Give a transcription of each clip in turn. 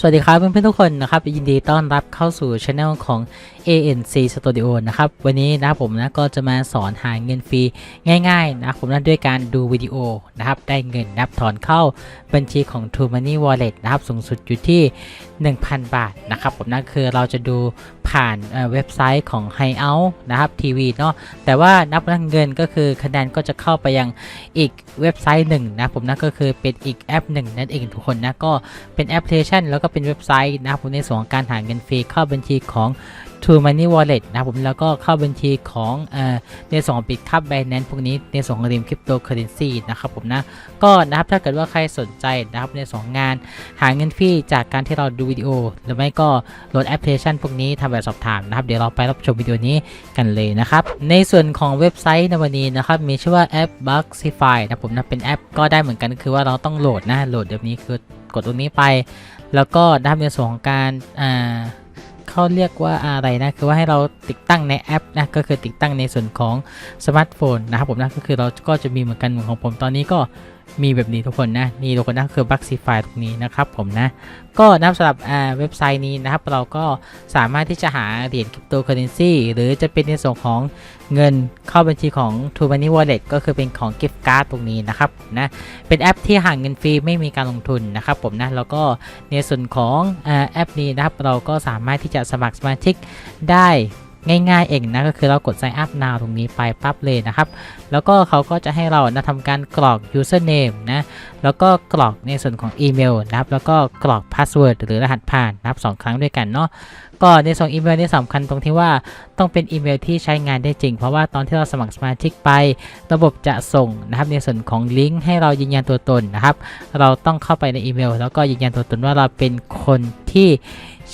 สวัสดีครับเพื่อนๆทุกคนนะครับยินดีต้อนรับเข้าสู่ช anel ของ ANC Studio นะครับวันนี้นะผมนะก็จะมาสอนหาเงินฟรีง่ายๆนะครับผมนะด้วยการดูวิดีโอนะครับได้เงินนับถอนเข้าบัญชีของ True Money Wallet นะครับสูงสุดอยู่ที่ 1,000 บาทนะครับผมนะคือเราจะดู ผ่านเเว็บไซต์ของ Hideout นะครับทีวีเนาะแต่ว่านับเงินก็คือคะแนนก็จะเข้าไปยังอีกเว็บไซต์หนึ่งนะผมนะก็คือเป็นอีกแอปหนึ่งนั่นเองทุกคนนะก็เป็นแอปพลิเคชัน แล้วก็เป็นเว็บไซต์นะครับผมในส่วนของการหาเงินฟรีเข้าบัญชีของ True Money Wallet นะครับผมแล้วก็เข้าบัญชีของเอ่อในส่วนของปิดคับ Binance พวกนี้ในส่วนของริมคริปโตเคอเรนซีนะครับผมนะก็นะครับถ้าเกิดว่าใครสนใจนะครับในส่วนของงานหาเงินฟรีจากการที่เราดูวิดีโอ หรือไม่ก็โหลดแอปพลิเคชัน พวกนี้ทำแบบสอบถามนะครับเดี๋ยวเราไปรับชมวิดีโอนี้กันเลยนะครับในส่วนของเว็บไซต์ในวันนี้นะครับมีชื่อว่าแอป Buxify นะผมนะเป็นแอปก็ได้เหมือนกันคือว่าเราต้องโหลดนะโหลดแบบนี้คือกดตรงนี้ไป แล้วก็นะครับในส่วนของการอ่า เขาเรียกว่าอะไรนะ คือว่าให้เราติดตั้งในแอปนะ ก็คือติดตั้งในส่วนของสมาร์ทโฟนนะครับผมนะ ก็คือเราก็จะมีเหมือนกันเหมือนของผมตอนนี้ก็ มีแบบนี้ทุกคนนะ นี่ทุกคนนะคือ Buxify ตรงนี้นะครับผมนะ ก็นับสำหรับเว็บไซต์นี้นะครับ เราก็สามารถที่จะหาเหรียญคริปโตเคอเรนซีหรือจะเป็นในส่วนของเงินเข้าบัญชีของ True Money Wallet ก็คือเป็นของ Gift Card ตรงนี้นะครับนะเป็นแอปที่หางเงินฟรีไม่มีการลงทุนนะครับผมนะแล้วก็ในส่วนของอแอปนี้นะครับ เราก็สามารถที่จะสมัครสมาชิกได้ ง่ายๆเองนะก็คือเรากด sign up now ตรงนี้ไปปั๊บเลยนะครับ แล้วก็เขาก็จะให้เรานะทำการกรอก username นะแล้วก็กรอกในส่วนของอีเมลนะครับแล้วก็กรอก password หรือรหัสผ่านนะครับสองครั้งด้วยกันเนาะก็ในส่วนอีเมลนี่สำคัญตรงที่ว่าต้องเป็นอีเมลที่ใช้งานได้จริง เพราะว่าตอนที่เราสมัครสมาชิกไป ระบบจะส่งนะครับในส่วนของลิงก์ให้เรายืนยันตัวตนนะครับ เราต้องเข้าไปในอีเมล แล้วก็ยืนยันตัวตนว่าเราเป็นคนที่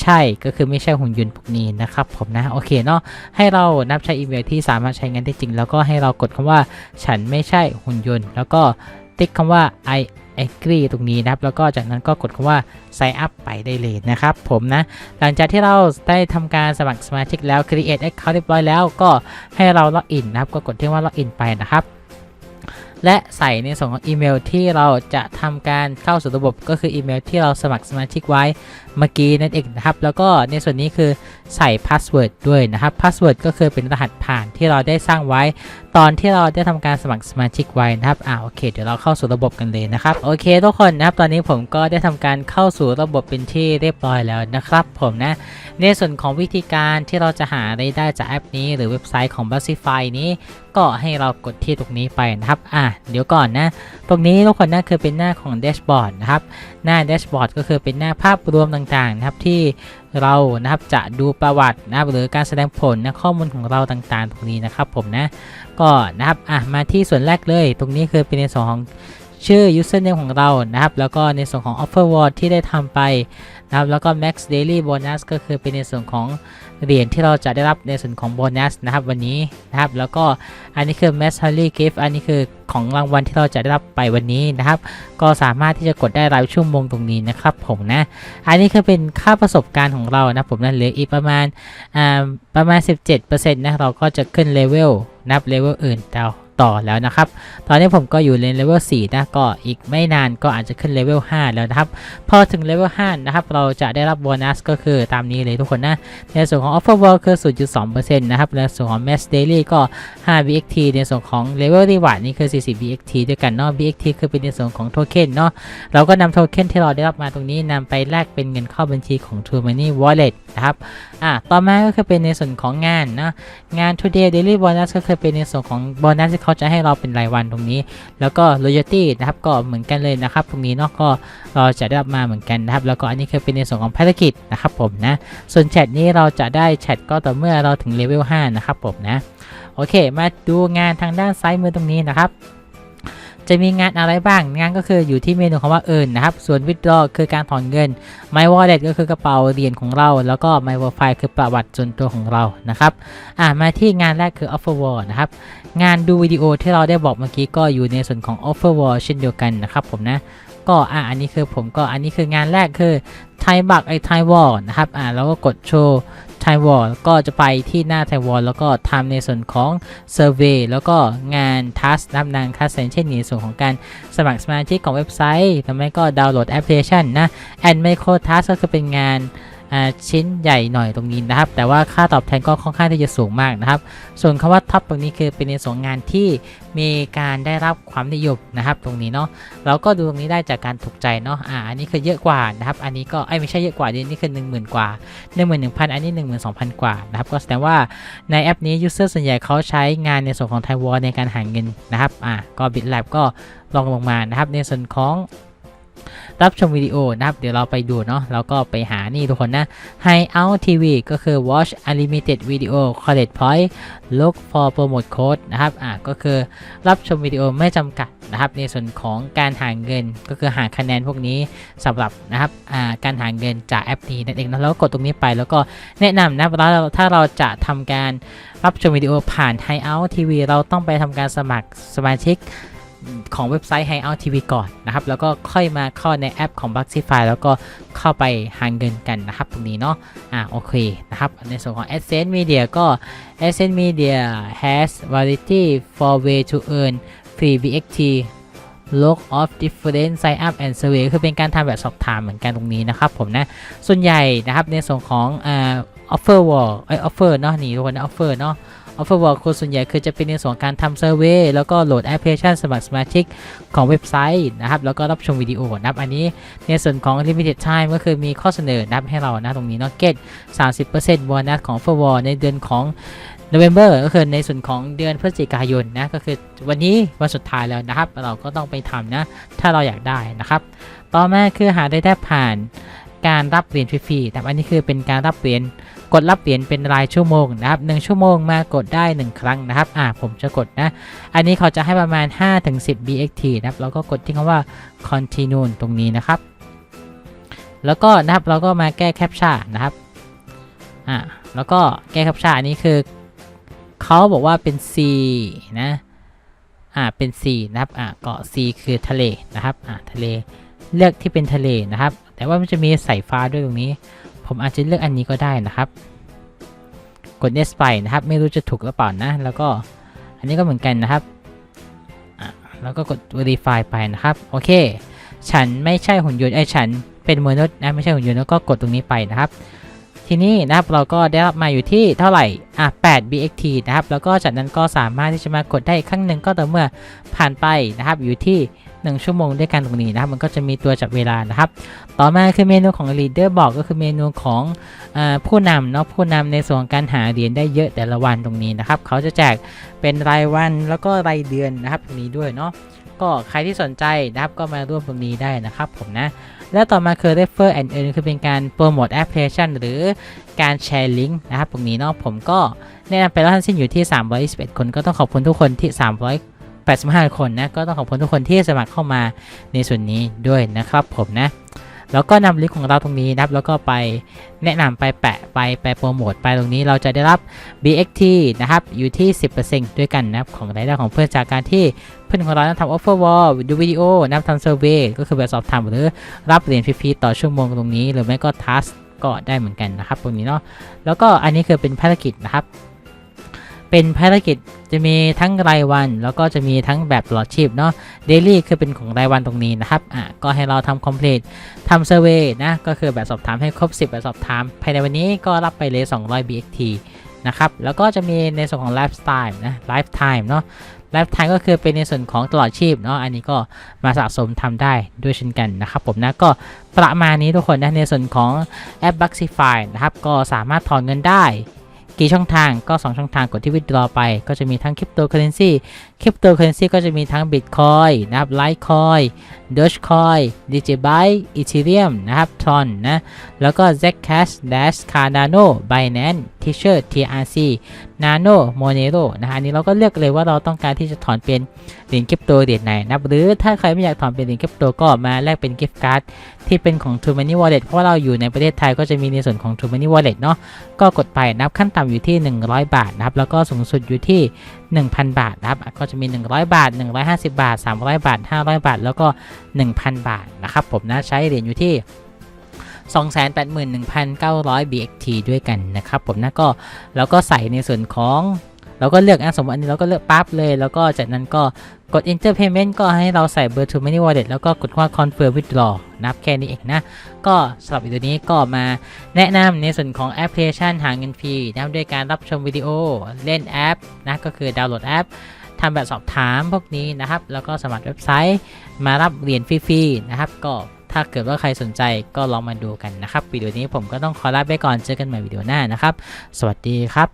ใช่ก็คือไม่ใช่หุ่นยนต์พวกนี้นะครับผมนะโอเคเนาะให้เรานับใช้อีเมลที่สามารถใช้งานได้จริง แล้วก็ให้เรากดคำว่าฉันไม่ใช่หุ่นยนต์ แล้วก็ติ๊กคำว่า I agree ตรงนี้นะครับ แล้วก็จากนั้นก็กดคำว่า sign up ไปได้เลยนะครับผมนะ หลังจากที่เราได้ทำการสมัครสมาชิกแล้ว create account เรียบร้อยแล้ว ก็ให้เราล็อกอินนะครับ ก็กดที่ว่าล็อกอินไปนะครับ และใส่ในส่วนของอีเมลที่เราจะทำการเข้าสู่ระบบก็คืออีเมลที่เราสมัครสมาชิกไว้เมื่อกี้นั่นเองนะครับ แล้วก็ในส่วนนี้คือใส่พาสเวิร์ดด้วยนะครับพาสเวิร์ดก็คือเป็นรหัสผ่านที่เราได้สร้างไว้ตอนที่เราได้ทำการสมัครสมาชิกไว้นะครับอ่าโอเค เดี๋ยวเราเข้าสู่ระบบกันเลยนะครับโอเค ทุกคนนะครับตอนนี้ผมก็ได้ทำการเข้าสู่ระบบเป็นที่เรียบร้อยแล้วนะครับ ผมนะในส่วนของวิธีการที่เราจะหารายได้จากแอปนี้ หรือเว็บไซต์ของ b u z z i f y นี้ก็ให้เรากดที่ตรงนี้ไปนะครับ อะ เดี๋ยวก่อนนะ ตรงนี้ทุกคนนะคือเป็นหน้าของแดชบอร์ดนะครับ หน้าแดชบอร์ดก็คือเป็นหน้าภาพรวมต่างๆนะครับที่ เรานะครับจะดูประวัตินะครับหรือการแสดงผลนะข้อมูลของเราต่างๆ ตรงนี้นะครับผมนะก็นะครับอะมาที่ส่วนแรกเลย ตรงนี้คือเป็นในส่วนของ ชื่อ username ของเรานะครับ แล้วก็ในส่วนของ offer word ที่ได้ทำไปนะครับ แล้วก็ max daily bonus ก็คือเป็นในส่วนของเหรียญที่เราจะได้รับในส่วนของโบนัสนะครับวันนี้นะครับ แล้วก็อันนี้คือ mass daily gift อันนี้คือของรางวัลที่เราจะได้รับไปวันนี้นะครับ ก็สามารถที่จะกดได้รายชั่วโมงตรงนี้นะครับผมนะ อันนี้คือเป็นค่าประสบการณ์ของเรานะผมนะเหลืออีกประมาณอ่าประมาณ 17%นะเราก็จะขึ้นเลเวลนับเลเวลอื่นต่ ต่อแล้วนะครับ ตอนนี้ผมก็อยู่ในเลเวล4นะก็อีกไม่นานก็อาจจะขึ้นเลเวล5แล้วนะครับ พอถึงเลเวล5นะครับ เราจะได้รับโบนัสก็คือตามนี้เลยทุกคนนะ ในส่วนของ Offer Wall คือ 0.2%นะครับในส่วนของ Mass Daily ก็ 5 BXT ในส่วนของ Level Reward นี่คือ 40 BXT ด้วยกันเนาะ BXT คือเป็นในส่วนของโทเค็นเนาะเราก็นำโทเค็นที่เราได้รับมาตรงนี้นำไปแลกเป็นเงินเข้าบัญชีของ True Money Wallet นะครับอะต่อมาก็คือเป็นในส่วนของงานนะงาน Today Daily Bonus ก็คือเป็นในส่วนของโบนัสที่เขาจะให้เราเป็นรายวันตรงนี้ แล้วก็ Loyalty นะครับก็เหมือนกันเลยนะครับ ตรงนี้เนาะก็เราจะได้รับมาเหมือนกันนะครับ แล้วก็อันนี้คือเป็นในส่วนของภารกิจนะครับผมนะส่วนแชทนี้เราจะได้แชทก็ต่อเมื่อเราถึงเลเวล5นะครับผมนะโอเค มาดูงานทางด้านซ้ายมือตรงนี้นะครับ จะมีงานอะไรบ้างงานก็คืออยู่ที่เมนูคำว่าเอินนะครับ ส่วน withdraw คือการถอนเงิน my wallet ก็คือกระเป๋าเหรียญของเรา แล้วก็ my profile คือประวัติส่วนตัวของเรานะครับอ่ามาที่งานแรกคือ offer wall นะครับงานดูวิดีโอที่เราได้บอกเมื่อกี้ก็อยู่ในส่วนของ offer wall เช่นเดียวกันนะครับผมนะก็อ่าอันนี้คือผมก็อันนี้คืองานแรกคือไทยบักไอไทยวอลนะครับอ่าแล้วก็กดโชว์ ไทวอลก็จะไปที่หน้าไทวอลแล้วก็ทำในส่วนของ Survey แล้วก็งานทัสนับนางคัสเช่นในส่วนของการสมัครสมาชิกของเว็บไซต์หรือไม่ก็ดาวน์โหลดแอปพลิเคชันนะ and micro task ก็คือเป็นงาน ชิ้นใหญ่หน่อยตรงนี้นะครับ แต่ว่าค่าตอบแทนก็ค่อนข้างที่จะสูงมากนะครับ ส่วนคำว่าท็อปตรงนี้คือเป็นในส่วนงานที่มีการได้รับความนิยมนะครับ ตรงนี้เนาะเราก็ดูตรงนี้ได้จากการถูกใจเนาะอ่าอันนี้คือเยอะกว่านะครับ อันนี้ก็ไอ้ไม่ใช่เยอะกว่านี่คือ 1 0,000 กว่า 11,000 อันนี้ 12,000 กว่านะครับ ก็แสดงว่าในแอปนี้ยูเซอร์ส่วนใหญ่เขาใช้งานในส่วนของไทวอลในการหาเงินนะครับอ่าก็ BitLab ก็ลองลงมานะครับในส่วนของ รับชมวิดีโอนะครับ เดี๋ยวเราไปดูเนาะแล้วก็ไปหานี่ทุกคนนะ Hangout TV ก็คือ Watch Unlimited Video Collect Point Look for Promote Code นะครับอะก็คือรับชมวิดีโอไม่จำกัดนะครับในส่วนของการหาเงินก็คือหาคะแนนพวกนี้สำหรับนะครับอ่าการหาเงินจากแอปนี้นั่นเองนะแล้วกกดตรงนี้ไปแล้วก็แนะนำนะเวลาเราถ้าเราจะทำการรับชมวิดีโอผ่าน Hangout TV เราต้องไปทำการสมัครสมาชิก ของเว็บไซต์ Hangout TV ก่อนนะครับ แล้วก็ค่อยมาเข้าในแอปของ b u x i f y แล้วก็เข้าไปหาเงินกันนะครับ ตรงนี้เนาะอ่าโอเคนะครับ ในส่วนของ Adsense Media ก็ Adsense Media has variety for way to earn free BXT log of different sign up and survey คือเป็นการทำแบบสอบถามเหมือนกันตรงนี้นะครับผมนะ ส่วนใหญ่นะครับในส่วนของอ่า offer wall เอ้ย offer เนาะนี่ทุกคนนะ offer เนาะ Offer w a l คนส่วนใหญ่คือจะเป็นในส่วนของการทำเซอร์เวยแล้วก็โหลดแอปพลิเคชันสมัครสมาชิกของเว็บไซต์นะครับแล้วก็รับชมวิดีโอนะครับอันนี้ในส่วนของ Limited Time ก็คือมีข้อเสนอนับให้เรานะตรงนี้เนาะ get 30%โบนัสของ Offer w a l ในเดือนของ November ก็คือในส่วนของเดือนพฤศจิกายนนะก็คือวันนี้วันสุดท้ายแล้วนะครับ เราก็ต้องไปทำนะถ้าเราอยากได้นะครับ ต่อมาคือหาได้ได้ผ่าน การรับเหรียญฟรีๆแต่อันนี้คือเป็นการรับเหรียญกดรับเหรียญเป็นรายชั่วโมงนะครับ1ชั่วโมงมากดได้ 1 ครั้งนะครับอ่าผมจะกดนะ อันนี้เขาจะให้ประมาณ 5-10 BXT นะครับแล้วก็กดที่คำว่า continue ตรงนี้นะครับ แล้วก็นะครับเราก็มาแก้แคปชั่นนะครับอ่าแล้วก็แก้แคปชั่นอันนี้คือเขาบอกว่าเป็น C นะอ่าเป็น C นะครับอ่าก็ C คือทะเลนะครับอ่าทะเลเลือกที่เป็นทะเลนะครับ แต่ว่ามันจะมีสายฟ้าด้วยตรงนี้ ผมอาจจะเลือกอันนี้ก็ได้นะครับ กด next ไปนะครับ ไม่รู้จะถูกหรือเปล่านะ แล้วก็อันนี้ก็เหมือนกันนะครับ แล้วก็กด verify ไปนะครับ โอเค ฉันไม่ใช่หุ่นยนต์ไอ้ฉันเป็นมนุษย์นะไม่ใช่หุ่นยนต์แล้วก็กดตรงนี้ไปนะครับ ทีนี้นะครับเราก็ได้รับมาอยู่ที่เท่าไหร่ อะ 8 BXT นะครับ แล้วก็จากนั้นก็สามารถที่จะมากดได้อีกครั้งหนึ่งก็ต่อเมื่อผ่านไปนะครับอยู่ที่ 1 ชั่วโมงด้วยกันตรงนี้นะครับ มันก็จะมีตัวจับเวลานะครับ ต่อมาคือเมนูของ leader บอกก็คือเมนูของอผู้นำเนาะผู้นำในส่วนการหาเหรียญได้เยอะแต่ละวันตรงนี้นะครับ เขาจะแจกเป็นรายวันแล้วก็รายเดือนนะครับตรงนี้ด้วยเนาะก็ใครที่สนใจนะครับก็มาร่วมตรงนี้ได้นะครับผมนะแล้วต่อมาคือ refer and earn คือเป็นการโปรโมทแอปพลิเคชันหรือการแชร์ลิงก์นะครับตรงนี้เนาะผมก็แนะนำไปแล้วทั้งสิ้นอยู่ที่ 321 คนก็ต้องขอบคุณทุกคนที่ 85 คนนะ ก็ต้องขอบคุณทุกคนที่สมัครเข้ามาในส่วนนี้ด้วยนะครับผมนะ แล้วก็นำลิงก์ของเราตรงนี้นะครับแล้วก็ไปแนะนำไปแปะไปไปโปรโมทไปตรงนี้เราจะได้รับ BXT นะครับอยู่ที่ 10%ด้วยกันนะครับของรายได้ของเพื่อนจากการที่เพื่อนของเรานั้นทำ offer wall ดูวิดีโอนะครับทำ survey ก็คือแบบสอบถามหรือรับเหรียญฟรีๆต่อชั่วโมงตรงนี้ หรือไม่ก็ task ก็ได้เหมือนกันนะครับ ตรงนี้เนาะแล้วก็อันนี้คือเป็นภารกิจนะครับ เป็นภารกิจจะมีทั้งรายวัน แล้วก็จะมีทั้งแบบตลอดชีพเนาะ daily คือเป็นของรายวันตรงนี้นะครับอะก็ให้เราทำ complete ทำ survey นะก็คือแบบสอบถามให้ครบ 10 แบบสอบถาม ภายในวันนี้ก็รับไปเลย 200 BXT นะครับแล้วก็จะมีในส่วนของ lifestyle นะ lifetime เนาะ lifetime ก็คือเป็นในส่วนของตลอดชีพเนาะอันนี้ก็มาสะสมทำได้ด้วยเช่นกันนะครับผมนะก็ประมาณนี้ทุกคนนะในส่วนของแอป Buxify นะครับก็สามารถถอนเงินได้ กี่ช่องทางก็ 2 ช่องทางกดที่วิดรอไป ก็จะมีทั้งคริปโตเคอเรนซีคริปโตเคอเรนซีก็จะมีทั้งบิตคอยนะครับไลท์คอย dogecoin digibyte ethereum นะครับ tron นะ แล้วก็ zcash dash cardano binance teacher trc nano monero นะฮะอันนี้เราก็เลือกเลยว่าเราต้องการที่จะถอนเป็นเหรียญคริปโตเหรียญไหนนะหรือถ้าใครไม่อยากถอนเป็นเหรียญคริปโตก็มาแลกเป็นกิฟต์การ์ดที่เป็นของ True Money Wallet เพราะเราอยู่ในประเทศไทยก็จะมีในส่วนของ True Money Wallet เนาะก็กดไปนะครับขั้นต่ำอยู่ที่ 100 บาทนะครับแล้วก็สูงสุดอยู่ที่ 1,000 บาทนะครับก็จะมี 100 บาท 150 บาท 300 บาท 500 บาท แล้วก็1,000 บาทนะครับผมนะใช้เหรียญอยู่ที่281,900 BXT ด้วยกันนะครับผมนะก็แล้วก็ใส่ในส่วนของเราก็เลือกนะสมมติอันนี้เราก็เลือกปั๊บเลย แล้วก็จากนั้นก็กด enter payment ก็ให้เราใส่เบอร์ to many wallet แล้วก็กดว่า confirm withdraw นับแค่นี้เองนะ ก็สำหรับวิดีโอนี้ก็มาแนะนำในส่วนของแอปพลิเคชันหาเงินฟรีนะด้วยการรับชมวิดีโอเล่นแอปนะก็คือดาวน์โหลดแอป ทำแบบสอบถามพวกนี้นะครับ แล้วก็สมัครเว็บไซต์ มารับเหรียญฟรีๆนะครับ ก็ถ้าเกิดว่าใครสนใจก็ลองมาดูกันนะครับวิดีโอนี้ผมก็ต้องขอลาไปก่อนเจอกันใหม่วิดีโอหน้านะครับ สวัสดีครับ